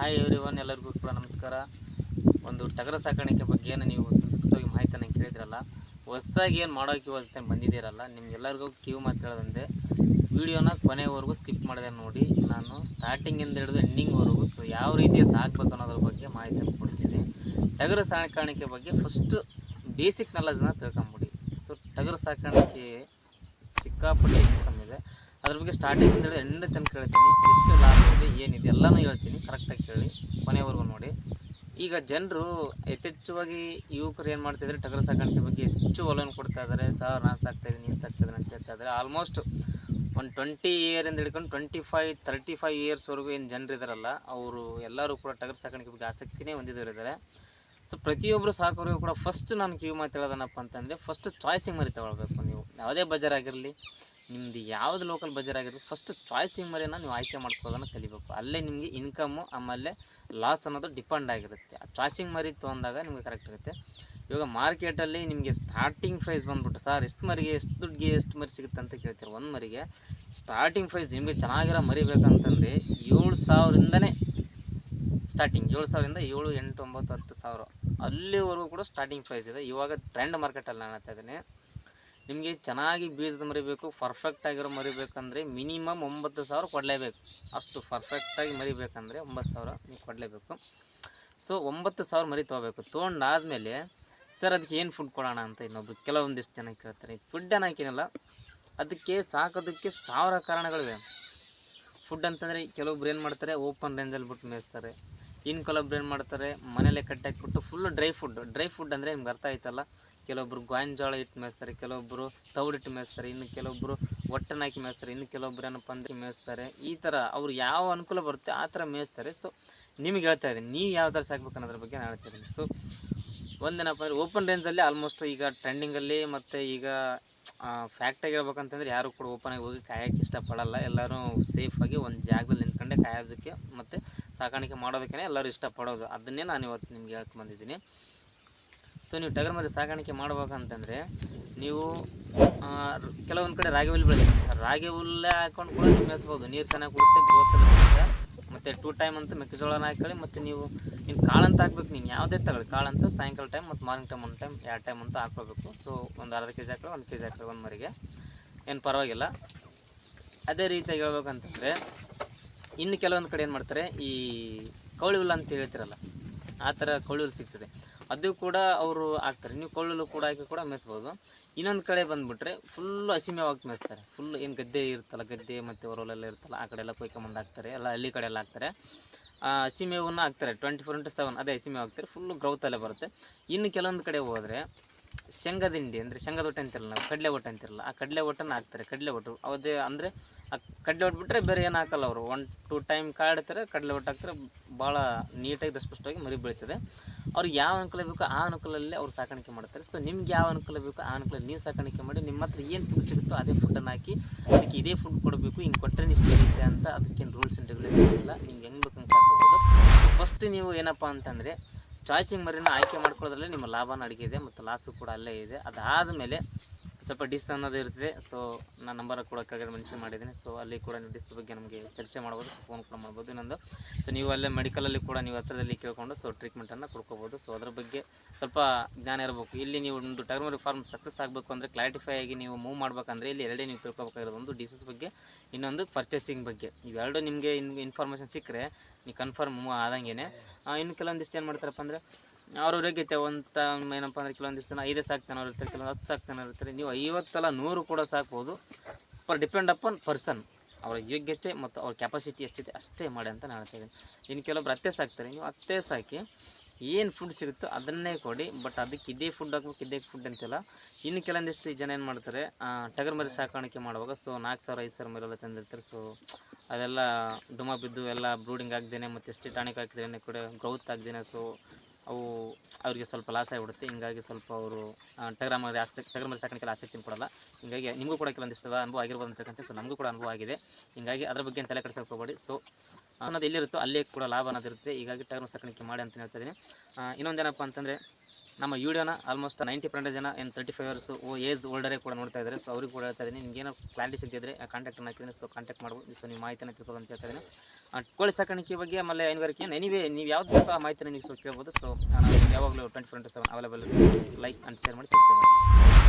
Hi every one ಎಲ್ಲರಿಗೂ ಕೂಡ ನಮಸ್ಕಾರ. ಒಂದು ಟಗರ ಸಾಕಾಣಿಕೆ ಬಗ್ಗೆ ನೀವು ಸಂಸ್ಕೃತವಾಗಿ ಮಾಹಿತಿಯನ್ನು ಕೇಳಿದ್ರಲ್ಲ, ಹೊಸ್ದಾಗಿ ಏನು ಮಾಡೋಕೆ ಅಂತ ಬಂದಿದ್ದೀರಲ್ಲ, ನಿಮ್ಗೆಲ್ಲರಿಗೂ ಕ್ಯೂ ಮಾತು ಹೇಳೋದಂದೆ ವಿಡಿಯೋನ ಕೊನೆವರೆಗೂ ಸ್ಕಿಪ್ ಮಾಡಿದೆ ನೋಡಿ, ನಾನು ಸ್ಟಾರ್ಟಿಂಗಿಂದ ಹಿಡಿದು ಎಂಡಿಂಗ್ವರೆಗೂ ಸೊ ಯಾವ ರೀತಿ ಸಾಕ್ಬೇಕು ಅನ್ನೋದ್ರ ಬಗ್ಗೆ ಮಾಹಿತಿಯನ್ನು ಕೊಡ್ತೀನಿ. ಟಗರ ಸಾಕಾಣಿಕೆ ಬಗ್ಗೆ ಫಸ್ಟು ಬೇಸಿಕ್ ನಾಲೆಜ್ನ ತಿಳ್ಕೊಂಬಿಡಿ. ಸೊ ಟಗರ ಸಾಕಾಣಿಕೆ ಸಿಕ್ಕಾಪಟ್ಟೆ ಇನ್ಕಮ್ ಇದೆ. ಅದ್ರ ಬಗ್ಗೆ ಸ್ಟಾರ್ಟಿಂಗ್ ಹಿಡಿದು ಎಂಡ್ ತನಕ ಹೇಳ್ತೀನಿ. ಎಷ್ಟು ಲಾಭ ಇದೆ ಎಲ್ಲನೂ ಹೇಳ್ತೀನಿ ಕರೆಕ್ಟಾಗಿ ಕೇಳಿ, ಕೊನೆವರೆಗೂ ನೋಡಿ. ಈಗ ಜನರು ಯಥೇಚ್ಛವಾಗಿ ಯುವಕರು ಏನು ಮಾಡ್ತಿದ್ದಾರೆ ಟಗರು ಸಾಕಾಣಿಕೆ ಬಗ್ಗೆ ಹೆಚ್ಚು ಒಲವನ್ನು ಕೊಡ್ತಾ ಇದ್ದಾರೆ ಸರ್, ನಾನು ಸಾಕ್ತಾ ಇದ್ದೀನಿ, ನೀನು ಸಾಕ್ತಾ ಅಂತ ಹೇಳ್ತಾ ಇದ್ದಾರೆ ಆಲ್ಮೋಸ್ಟ್ ಒಂದು ಟ್ವೆಂಟಿ ಇಯರಿಂದ ಹಿಡ್ಕೊಂಡು ಟ್ವೆಂಟಿ ಫೈವ್ ತರ್ಟಿ ಫೈವ್ ಇಯರ್ಸ್ವರೆಗೂ ಏನು ಜನರು ಇದ್ದಾರಲ್ಲ ಅವರು ಎಲ್ಲರೂ ಕೂಡ ಟಗರ್ ಸಾಕಾಣಿಕೆ ಬಗ್ಗೆ ಆಸಕ್ತಿನೇ ಹೊಂದಿದವರು ಇದ್ದಾರೆ ಸೊ ಪ್ರತಿಯೊಬ್ಬರು ಸಾಕೋರಿಗೂ ಕೂಡ ಫಸ್ಟ್ ನಾನು ಕಿವಿ ಮಾತು ಅಂತಂದರೆ ಫಸ್ಟ್ ಚಾಯ್ಸಿಂಗ್ ಮರಿ ತಗೊಳ್ಬೇಕು ನೀವು. ಯಾವುದೇ ಬಜಾರ್ ಆಗಿರಲಿ ನಿಮ್ಮದು ಯಾವ್ದು ಲೋಕಲ್ ಬಜಾರ್ ಆಗಿರ್ಬೋದು ಫಸ್ಟ್ ಚಾಯ್ಸಿಂಗ್ ಮರಿನ ನೀವು ಆಯ್ಕೆ ಮಾಡ್ಕೊಳ್ಳೋದನ್ನು ಕಲಿಬೇಕು. ಅಲ್ಲೇ ನಿಮಗೆ ಇನ್ಕಮ್ಮು ಆಮೇಲೆ ಲಾಸ್ ಅನ್ನೋದು ಡಿಪೆಂಡ್ ಆಗಿರುತ್ತೆ. ಆ ಚಾಯ್ಸಿಂಗ್ ಮರಿ ತೊಗೊಂಡಾಗ ನಿಮಗೆ ಕರೆಕ್ಟ್ ಇರುತ್ತೆ. ಇವಾಗ ಮಾರ್ಕೆಟಲ್ಲಿ ನಿಮಗೆ ಸ್ಟಾರ್ಟಿಂಗ್ ಪ್ರೈಸ್ ಬಂದುಬಿಟ್ಟು ಸರ್ ಎಷ್ಟು ಮರಿಗೆ ಎಷ್ಟು ದುಡ್ಡಿಗೆ ಎಷ್ಟು ಮರಿ ಸಿಗುತ್ತೆ ಅಂತ ಕೇಳ್ತೀರ? ಒಂದು ಮರಿಗೆ ಸ್ಟಾರ್ಟಿಂಗ್ ಪ್ರೈಸ್ ನಿಮಗೆ ಚೆನ್ನಾಗಿರೋ ಮರಿ ಬೇಕಂತಂದರೆ ಏಳು ಸಾವಿರದಿಂದನೇ ಸ್ಟಾರ್ಟಿಂಗ್ ಏಳು ಸಾವಿರದಿಂದ ಏಳು, ಎಂಟು, ಒಂಬತ್ತು, ಹತ್ತು ಸಾವಿರ ಅಲ್ಲಿವರೆಗೂ ಕೂಡ ಸ್ಟಾರ್ಟಿಂಗ್ ಪ್ರೈಸ್ ಇದೆ. ಇವಾಗ ಟ್ರೆಂಡ್ ಮಾರ್ಕೆಟಲ್ಲಿ ನಾನು ಹೇಳ್ತಾ ಇದ್ದೀನಿ. ನಿಮಗೆ ಚೆನ್ನಾಗಿ ಬೀಜದ ಮರಿಬೇಕು ಪರ್ಫೆಕ್ಟ್ ಆಗಿರೋ ಮರಿಬೇಕಂದ್ರೆ ಮಿನಿಮಮ್ ಒಂಬತ್ತು ಸಾವಿರ ಕೊಡಲೇಬೇಕು. ಅಷ್ಟು ಪರ್ಫೆಕ್ಟಾಗಿ ಮರಿಬೇಕಂದ್ರೆ ಒಂಬತ್ತು ಸಾವಿರ ನೀವು ಕೊಡಲೇಬೇಕು. ಸೊ ಒಂಬತ್ತು ಸಾವಿರ ಮರಿ ತೊಗೋಬೇಕು. ತೊಗೊಂಡಾದಮೇಲೆ, ಸರ್, ಅದಕ್ಕೆ ಏನು ಫುಡ್ ಕೊಡೋಣ? ಅಂತ ಇನ್ನೊಬ್ರು ಕೆಲವೊಂದಿಷ್ಟು ಜನ ಕೇಳ್ತಾರೆ. ಫುಡ್ ಏನಾಕಿನಲ್ಲ ಅದಕ್ಕೆ ಸಾಕೋದಕ್ಕೆ ಸಾವಿರ ಕಾರಣಗಳಿವೆ. ಫುಡ್ ಅಂತಂದರೆ ಕೆಲವೊಬ್ರು ಏನು ಮಾಡ್ತಾರೆ ಓಪನ್ ರೇಂಜಲ್ಲಿ ಬಿಟ್ಟು ಮೇಯಿಸ್ತಾರೆ. ಇನ್ನು ಕೆಲವೊಬ್ರು ಏನು ಮಾಡ್ತಾರೆ ಮನೇಲೆ ಕಟ್ಟಾಕಿಬಿಟ್ಟು full dry food dry food ಅಂದರೆ ನಿಮ್ಗೆ ಅರ್ಥ ಆಯ್ತಲ್ಲ? ಕೆಲವೊಬ್ರು ಗಾಂಜಾಳ ಜೋಳ ಇಟ್ಟು ಮೇಯಿಸ್ತಾರೆ ಕೆಲವೊಬ್ಬರು ತೌಡಿಟ್ಟು ಮೇಯಿಸ್ತಾರೆ ಇನ್ನು ಕೆಲವೊಬ್ಬರು ಒಟ್ಟನ್ನ ಹಾಕಿ ಮೇಯಿಸ್ತಾರೆ ಇನ್ನು ಕೆಲವೊಬ್ರು ಏನಪ್ಪ ಅಂದ್ರೆ ಮೇಯಿಸ್ತಾರೆ ಈ ಥರ ಅವ್ರು ಯಾವ ಅನುಕೂಲ ಬರುತ್ತೆ ಆ ಥರ ಮೇಯಿಸ್ತಾರೆ ಸೊ ನಿಮಗೆ ಹೇಳ್ತಾ ಇದ್ದೀನಿ, ನೀವು ಯಾವ ಥರ ಸಾಕ್ಬೇಕು ಅನ್ನೋದ್ರ ಬಗ್ಗೆ ನಾನು ಹೇಳ್ತಾ ಇದ್ದೀನಿ. ಸೊ ಒಂದೇನಪ್ಪ ಅಂದರೆ ಓಪನ್ ರೇಂಜಲ್ಲಿ ಆಲ್ಮೋಸ್ಟ್ ಈಗ ಟ್ರೆಂಡಿಂಗಲ್ಲಿ ಮತ್ತು ಈಗ ಫ್ಯಾಕ್ಟಾಗಿ ಹೇಳ್ಬೇಕಂತಂದ್ರೆ ಯಾರು ಕೂಡ ಓಪನ್ ಆಗಿ ಹೋಗಿ ಕಾಯೋಕ್ಕೆ ಇಷ್ಟಪಡಲ್ಲ. ಎಲ್ಲರೂ ಸೇಫಾಗಿ ಒಂದು ಜಾಗದಲ್ಲಿ ನಿಂತ್ಕೊಂಡೆ ಕಾಯೋದಕ್ಕೆ ಮತ್ತು ಸಾಕಾಣಿಕೆ ಮಾಡೋದಕ್ಕೆ ಎಲ್ಲರೂ ಇಷ್ಟಪಡೋದು. ಅದನ್ನೇ ನಾನು ಇವತ್ತು ನಿಮ್ಗೆ ಹೇಳ್ತಾ ಬಂದಿದ್ದೀನಿ. ಸೊ ನೀವು ಟಗರ್ ಮರಿ ಸಾಗಾಣಿಕೆ ಮಾಡ್ಬೇಕಂತಂದರೆ ನೀವು ಕೆಲವೊಂದು ಕಡೆ ರಾಗಿ ಹುಲ್ಲು ಬೆಳೆಸಿ ರಾಗಿ ಹುಲ್ಲೇ ಹಾಕೊಂಡು ಕೂಡ ನೀವು ಮೇಯಿಸ್ಬೋದು ನೀರು ಚೆನ್ನಾಗಿ ಕೊಡುತ್ತೆ ಗ್ರೋತ್ ಮತ್ತು ಟೂ ಟೈಮ್ ಅಂತ ಮೆಕ್ಕೆಜೋಳನ ಹಾಕೊಳ್ಳಿ, ಮತ್ತು ನೀವು ಇನ್ನು ಕಾಳಂತ ಹಾಕ್ಬೇಕು. ನೀವು ಯಾವುದೇ ತಗೊಳ್ಳಿ. ಕಾಳಂತ ಸಾಯಂಕಾಲ ಟೈಮ್ ಮತ್ತು ಮಾರ್ನಿಂಗ್ ಟೈಮ್ ಒಂದು ಟೈಮ್ ಎರಡು ಟೈಮ್ ಅಂತ ಹಾಕ್ಕೋಬೇಕು ಸೊ ಒಂದು ಅರ್ಧ ಕೆ ಜಿ ಹಾಕೊಳ್ಳಿ ಒಂದು ಕೆ ಜಿ ಹಾಕೊಳ್ಳಿ ಒಂದು ಮರಿಗೆ. ಏನು ಪರವಾಗಿಲ್ಲ. ಅದೇ ರೀತಿಯಾಗಿ ಹೇಳ್ಬೇಕಂತಂದರೆ, ಇನ್ನು ಕೆಲವೊಂದು ಕಡೆ ಏನು ಮಾಡ್ತಾರೆ, ಈ ಕೌಳಿ ಹುಲ್ಲು ಅಂತ ಹೇಳ್ತಿರಲ್ಲ, ಆ ಥರ ಕೌಳಿ ಹುಲ್ಲು ಸಿಗ್ತದೆ. ಅದು ಕೂಡ ಅವರು ಹಾಕ್ತಾರೆ. ನೀವು ಕೊಳ್ಳಲು ಕೂಡ ಹಾಕಿ ಕೂಡ ಮೇಯಿಸ್ಬೋದು. ಇನ್ನೊಂದು ಕಡೆ ಬಂದುಬಿಟ್ರೆ ಫುಲ್ಲು ಹಸಿಮೇವಾಗಿ ಮೇಯಿಸ್ತಾರೆ. ಫುಲ್ ಏನು ಗದ್ದೆ ಇರುತ್ತಲ್ಲ, ಗದ್ದೆ ಮತ್ತು ಹೊರಲೆಲ್ಲ ಇರುತ್ತಲ್ಲ, ಆ ಕಡೆ ಎಲ್ಲ ಕೊಯ್ಕೊಂಬಂದು ಹಾಕ್ತಾರೆ. ಎಲ್ಲ ಹಳ್ಳಿ ಕಡೆ ಎಲ್ಲ ಹಾಕ್ತಾರೆ. ಹಸಿಮೇವನ್ನು ಹಾಕ್ತಾರೆ. ಟ್ವೆಂಟಿ ಫೋರ್ ಇಂಟು ಸೆವೆನ್ ಅದೇ ಹಸಿಮೇವು ಹಾಕ್ತಾರೆ. ಫುಲ್ಲು ಗ್ರೌತಲ್ಲೇ ಬರುತ್ತೆ. ಇನ್ನು ಕೆಲವೊಂದು ಕಡೆ ಹೋದರೆ ಶೇಂಗದಿಂಡಿ ಅಂದರೆ ಶೇಂಗದ ಹೊಟ್ಟೆ ಅಂತಿರಲ್ಲ ನಾವು, ಕಡಲೆ ಹೊಟ್ಟೆ ಅಂತಿರಲ್ಲ, ಆ ಕಡಲೆ ಒಟ್ಟನ್ನು ಹಾಕ್ತಾರೆ. ಕಡಲೆ ಒಟ್ಟು ಅದೇ ಅಂದರೆ ಆ ಕಡಲೆ ಬಿಟ್ಟರೆ ಬೇರೆ ಏನು ಹಾಕಲ್ಲ ಅವರು. ಒನ್ ಟು ಟೈಮ್ ಕಾಡ್ತಾರೆ, ಕಡಲೆ ಒಟ್ಟು ಹಾಕ್ತಾರೆ. ಭಾಳ ನೀಟಾಗಿ ದಸ್ಪಷ್ಟವಾಗಿ ಮರಿ ಬೀಳ್ತದೆ. ಅವ್ರಿಗೆ ಯಾವ ಅನುಕೂಲ ಬೇಕೋ ಆ ಅನುಕೂಲದಲ್ಲಿ ಅವ್ರು ಸಾಕಾಣಿಕೆ ಮಾಡ್ತಾರೆ. ಸೊ ನಿಮ್ಗೆ ಯಾವ ಅನುಕೂಲ ಬೇಕೋ ಆ ಅನುಕೂಲ ನೀವು ಸಾಕಾಣಿಕೆ ಮಾಡಿ, ನಿಮ್ಮ ಹತ್ರ ಏನು ಫುಡ್ ಸಿಗುತ್ತೋ ಅದೇ ಫುಡ್ಡನ್ನು ಹಾಕಿ, ಅದಕ್ಕೆ ಇದೇ ಫುಡ್ ಕೊಡಬೇಕು ಹಿಂಗೆ ಕೊಟ್ಟರೆ ಇಷ್ಟು ಇರುತ್ತೆ ಅಂತ ಅದಕ್ಕೇನು ರೂಲ್ಸ್ ಆ್ಯಂಡ್ ರೆಗ್ಯುಲೇಷನ್ಸ್ ಇಲ್ಲ. ನಿಮ್ಗೆ ಹೆಂಗೆ ಬೇಕು ಸಾಕೋಬೋದು ಫಸ್ಟ್ ನೀವು ಏನಪ್ಪ ಅಂತಂದರೆ ಚಾಯ್ಸಿಂಗ್ ಮರಿನ ಆಯ್ಕೆ ಮಾಡ್ಕೊಳ್ಳೋದ್ರಲ್ಲಿ ನಿಮ್ಮ ಲಾಭನ ಅಡುಗೆ ಇದೆ ಮತ್ತು ಲಾಸು ಕೂಡ ಅಲ್ಲೇ ಇದೆ. ಅದಾದಮೇಲೆ ಸ್ವಲ್ಪ ಡಿಸ್ ಅನ್ನೋದು ಇರ್ತದೆ. ಸೊ ನಾನು ನಂಬರ್ ಕೊಡೋಕ್ಕಾಗಿ ಮೆನ್ಷನ್ ಮಾಡಿದ್ದೀನಿ. ಸೊ ಅಲ್ಲಿ ಕೂಡ ನೀವು ಡಿಸ್ ಬಗ್ಗೆ ನಮಗೆ ಚರ್ಚೆ ಮಾಡ್ಬೋದು. ಫೋನ್ ಕೂಡ ಮಾಡ್ಬೋದು ಇನ್ನೊಂದು. ಸೊ ನೀವು ಅಲ್ಲೇ ಮೆಡಿಕಲಲ್ಲಿ ಕೂಡ ನೀವು ಹತ್ರದಲ್ಲಿ ಕೇಳ್ಕೊಂಡು ಸೊ ಟ್ರೀಟ್ಮೆಂಟನ್ನು ಕೊಡ್ಕೋಬೋದು. ಸೊ ಅದ್ರ ಬಗ್ಗೆ ಸ್ವಲ್ಪ ಜ್ಞಾನ ಇರಬೇಕು. ಇಲ್ಲಿ ನೀವು ಒಂದು ಟರ್ಮ್ ಫಾರ್ಮ್ ಸಕ್ಸಸ್ ಆಗಬೇಕು ಅಂದರೆ ಕ್ಲಾರಿಫೈ ಆಗಿ ನೀವು ಮೂವ್ ಮಾಡಬೇಕಂದ್ರೆ ಇಲ್ಲಿ ಎರಡೇ ನೀವು ತಿಳ್ಕೊಬೇಕಾಗಿರೋದು. ಒಂದು ಡಿಸೀಸ್ ಬಗ್ಗೆ, ಇನ್ನೊಂದು ಪರ್ಚೇಸಿಂಗ್ ಬಗ್ಗೆ. ಇವೆರಡು ನಿಮಗೆ ಇನ್ ಇನ್ಫಾರ್ಮೇಷನ್ ಸಿಕ್ಕರೆ, ನೀವು ಕನ್ಫರ್ಮ್ ಮೂವ್ ಆದಂಗೆ ಇನ್ನು ಕೆಲವೊಂದಿಷ್ಟು ಏನು ಮಾಡ್ತಾರಪ್ಪ ಅಂದರೆ ಅವ್ರ ಒಂದ್ ಒಂದು ಏನಪ್ಪ ಅಂದರೆ ಕೆಲವೊಂದಿಷ್ಟು ಜನ ಐದೇ ಸಾಕ್ತಾನೆ ಇರ್ತಾರೆ, ಕೆಲವೊಂದು ಹತ್ತು ಸಾಕ್ತಾನೆ ಇರ್ತಾರೆ. ನೀವು ಐವತ್ತಲ್ಲ ನೂರು ಕೂಡ ಸಾಕ್ಬೋದು. ಪರ್ ಡಿಪೆಂಡ್ ಆನ್ ಪರ್ಸನ್ ಅವರ ಯೋಗ್ಯತೆ ಮತ್ತು ಅವ್ರ ಕೆಪಾಸಿಟಿ ಎಷ್ಟಿದೆ ಅಷ್ಟೇ ಮಾಡಿ ಅಂತ ನಾನು ಹೇಳ್ತಾ ಇನ್ನು ಕೆಲವೊಬ್ರು ಅತ್ತೆ ಸಾಕ್ತಾರೆ, ನೀವು ಅತ್ತೆ ಸಾಕಿ ಏನು ಫುಡ್ ಸಿಗುತ್ತೋ ಅದನ್ನೇ ಕೊಡಿ. ಬಟ್ ಅದಕ್ಕೆ ಇದೇ ಫುಡ್ ಹಾಕ್ಬೇಕು, ಇದೇ ಫುಡ್ ಅಂತಿಲ್ಲ. ಇನ್ನು ಕೆಲವೊಂದಿಷ್ಟು ಜನ ಏನು ಮಾಡ್ತಾರೆ ಟಗರ್ ಮರಿ ಸಾಕಾಣಿಕೆ ಮಾಡುವಾಗ ಸೊ ನಾಲ್ಕು ಸಾವಿರ, ಐದು ಸಾವಿರ ಮರೆಲ್ಲ ತಂದಿರ್ತಾರೆ. ಸೊ ಅದೆಲ್ಲ ದುಮ ಬಿದ್ದು ಎಲ್ಲ ಬ್ರೂಡಿಂಗ್ ಆಗ್ದೇನೆ ಮತ್ತು ಎಷ್ಟು ಟಾಣಿಕ್ ಹಾಕಿದ್ರೆ ಕೂಡ ಗ್ರೌತ್ ಆಗ್ದೇನೆ. ಸೊ ಅವು ಅವರಿಗೆ ಸ್ವಲ್ಪ ಲಾಸ್ ಆಗಿಬಿಡುತ್ತೆ. ಹಿಂಗಾಗಿ ಸ್ವಲ್ಪ ಅವರು ಟಗರ ಮರಿ ಆಸಕ್ತಿ ಟಗರ ಸಾಕಾಣಿಕೆ ಆಸಕ್ತಿ ಕೊಡಲ್ಲ. ಹಿಂಗಾಗಿ ನಿಮಗೂ ಕೂಡ ಕೆಲವೊಂದಿಷ್ಟು ಅನುಭವ ಆಗಿರ್ಬೋದು ಅಂತಕ್ಕಂಥ ಸೊ ನಮಗೂ ಕೂಡ ಅನುಭವ ಆಗಿದೆ. ಹಿಂಗಾಗಿ ಅದ್ರ ಬಗ್ಗೆ ತಲೆ ಕೆಡಿಸೋಕೆ ಹೋಗಬೇಡಿ. ಸೊ, ಅನ್ನೋದು ಎಲ್ಲಿರುತ್ತೋ ಅಲ್ಲೇ ಕೂಡ ಲಾಭ ಅನ್ನೋದಿರುತ್ತೆ ಹೀಗಾಗಿ ಟಗರ್ ಸಾಕಾಣಿಕೆ ಮಾಡಿ ಅಂತ ಹೇಳ್ತಾ ಇದ್ದೀನಿ. ಇನ್ನೊಂದೇನಪ್ಪ ಅಂತಂದರೆ, ನಮ್ಮ ವಿಡಿಯೋನ ಆಲ್ಮೋಸ್ಟ್ ನೈಂಟಿ ಪರ್ಸೆಂಟ್ ಜನ ಏನು ತರ್ಟಿ ಫೈವ್ ಓ ಏಜ್ ಓಲ್ಡರೇ ಕೂಡ ನೋಡ್ತಾ ಇದ್ದಾರೆ ಸೊ ಅವ್ರಿಗೆ ಕೂಡ ಹೇಳ್ತಾ ಇದ್ದೀನಿ. ನಿಮ್ಗೆ ಏನೋ ಕ್ಲಾರಿಟಿ ಸಿಗ್ತಿದ್ರೆ ಕಾಂಟ್ಯಾಕ್ಟ್ ಹಾಕಿದ್ದೀನಿ ಸೊ ಕಾಂಟ್ಯಾಕ್ಟ್ ಮಾಡ್ಬೋದು ಸೊ ನಿಮ್ಮ ಮಾಹಿತಿನ ತಿಳ್ಕೊಂಡು ಅಂತ ಹೇಳ್ತಾ ಕೋಳಿ ಸಾಕಾಣಿಕೆ ಬಗ್ಗೆ ಆಮೇಲೆ ಹೈನುಗಾರಿಕೆ ಎನಿವೇ ನೀವು ಯಾವ್ದು ಬೇಕೋ ಆ ಮಾಹಿತಿನ ನೀವು ಸ್ವಲ್ಪ ಕೇಳ್ಬೋದು. ಸೊ ನಾನು ಯಾವಾಗಲೂ twenty four into seven available like and share ಮಾಡಿ ಸಬ್ಸ್ಕ್ರೈಬ್ ಮಾಡಿ.